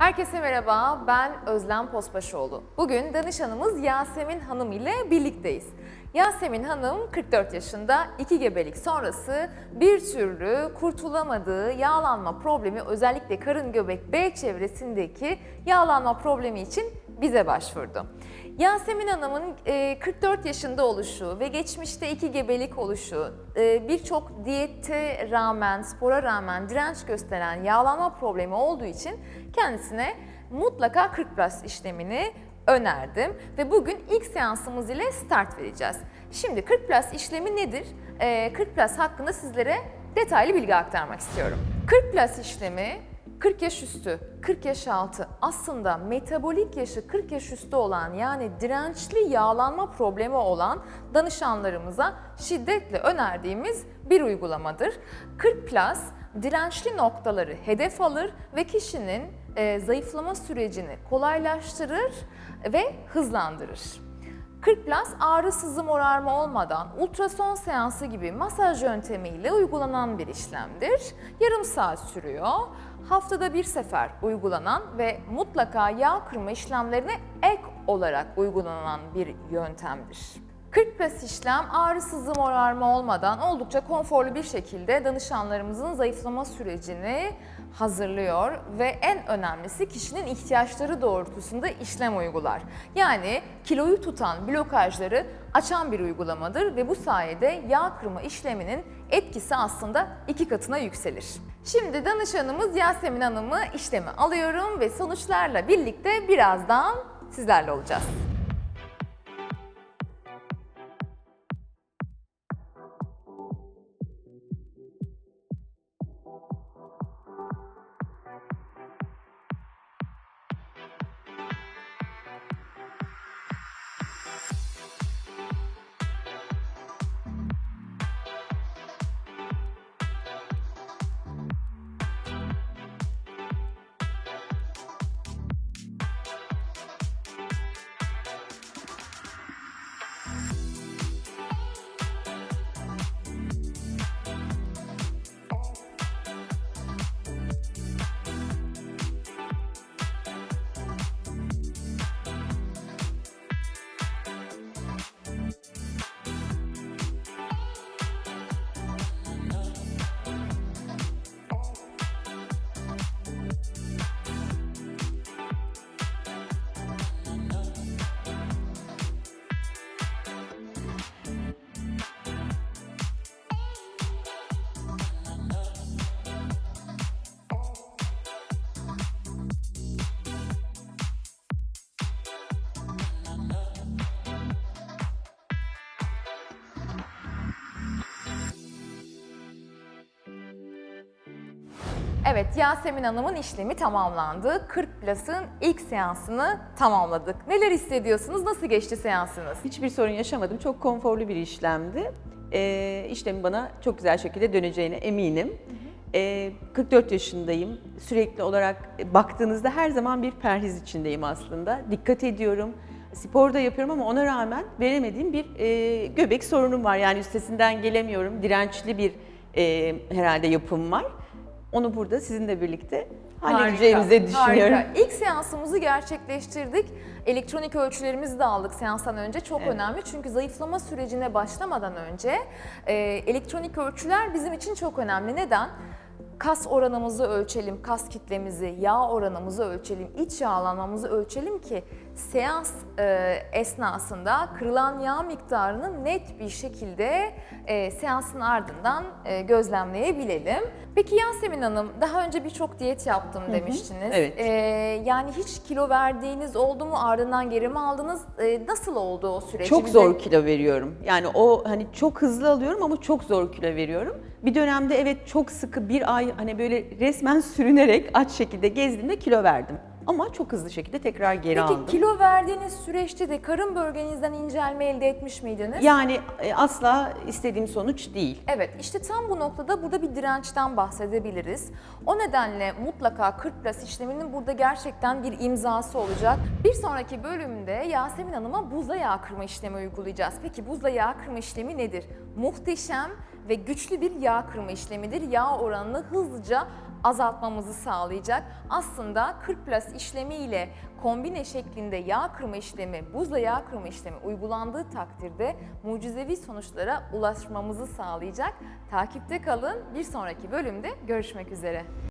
Herkese merhaba, ben Özlem Posbaşoğlu. Bugün danışanımız Yasemin Hanım ile birlikteyiz. Yasemin Hanım 44 yaşında, iki gebelik sonrası bir türlü kurtulamadığı yağlanma problemi özellikle karın göbek B çevresindeki yağlanma problemi için bize başvurdu. Yasemin Hanım'ın e, 44 yaşında oluşu ve geçmişte iki gebelik oluşu, e, birçok diyete rağmen, spora rağmen direnç gösteren yağlanma problemi olduğu için kendisine mutlaka 40 plus işlemini önerdim ve bugün ilk seansımız ile start vereceğiz. Şimdi 40 plus işlemi nedir? E, 40 plus hakkında sizlere detaylı bilgi aktarmak istiyorum. 40 plus işlemi 40 yaş üstü, 40 yaş altı aslında metabolik yaşı 40 yaş üstü olan yani dirençli yağlanma problemi olan danışanlarımıza şiddetle önerdiğimiz bir uygulamadır. 40 plus dirençli noktaları hedef alır ve kişinin e, zayıflama sürecini kolaylaştırır ve hızlandırır. 40 plus ağrı sızı morarma olmadan ultrason seansı gibi masaj yöntemiyle uygulanan bir işlemdir. Yarım saat sürüyor. Haftada bir sefer uygulanan ve mutlaka yağ kırma işlemlerine ek olarak uygulanan bir yöntemdir. 40 plus işlem ağrı sızı morarma olmadan oldukça konforlu bir şekilde danışanlarımızın zayıflama sürecini hazırlıyor ve en önemlisi kişinin ihtiyaçları doğrultusunda işlem uygular. Yani kiloyu tutan blokajları açan bir uygulamadır ve bu sayede yağ kırma işleminin etkisi aslında iki katına yükselir. Şimdi danışanımız Yasemin Hanım'ı işleme alıyorum ve sonuçlarla birlikte birazdan sizlerle olacağız. Evet, Yasemin Hanım'ın işlemi tamamlandı. 40 Plus'ın ilk seansını tamamladık. Neler hissediyorsunuz? Nasıl geçti seansınız? Hiçbir sorun yaşamadım. Çok konforlu bir işlemdi. Ee, işlemin bana çok güzel şekilde döneceğine eminim. Ee, 44 yaşındayım. Sürekli olarak baktığınızda her zaman bir perhiz içindeyim aslında. Dikkat ediyorum. Spor da yapıyorum ama ona rağmen veremediğim bir e, göbek sorunum var. Yani üstesinden gelemiyorum. Dirençli bir e, herhalde yapım var. Onu burada sizinle birlikte halledeceğimizi Harika, düşünüyorum. harika. İlk seansımızı gerçekleştirdik. Elektronik ölçülerimizi de aldık seanstan önce. Çok Evet. önemli çünkü zayıflama sürecine başlamadan önce e, elektronik ölçüler bizim için çok önemli. Neden? Kas oranımızı ölçelim, kas kitlemizi, yağ oranımızı ölçelim, iç yağlanmamızı ölçelim ki seans e, esnasında kırılan yağ miktarını net bir şekilde e, seansın ardından e, gözlemleyebilelim. Peki Yasemin Hanım, daha önce birçok diyet yaptım demiştiniz. evet. E, yani hiç kilo verdiğiniz oldu mu? Ardından geri mi aldınız? E, nasıl oldu o süreç? Çok Bize- zor kilo veriyorum. Yani o hani çok hızlı alıyorum ama çok zor kilo veriyorum. Bir dönemde evet çok sıkı bir ay hani böyle resmen sürünerek aç şekilde gezdiğimde kilo verdim. Ama çok hızlı şekilde tekrar geri Peki aldım. kilo verdiğiniz süreçte de karın bölgenizden incelme elde etmiş miydiniz? Yani e, asla istediğim sonuç değil. Evet, işte tam bu noktada burada bir dirençten bahsedebiliriz. O nedenle mutlaka 40 plus işleminin burada gerçekten bir imzası olacak. Bir sonraki bölümde Yasemin Hanım'a buzla yağ kırma işlemi uygulayacağız. Peki buzla yağ kırma işlemi nedir? Muhteşem ve güçlü bir yağ kırma işlemidir. Yağ oranını hızlıca azaltmamızı sağlayacak. Aslında 40 plus işlemi ile kombine şeklinde yağ kırma işlemi, buzla yağ kırma işlemi uygulandığı takdirde mucizevi sonuçlara ulaşmamızı sağlayacak. Takipte kalın. Bir sonraki bölümde görüşmek üzere.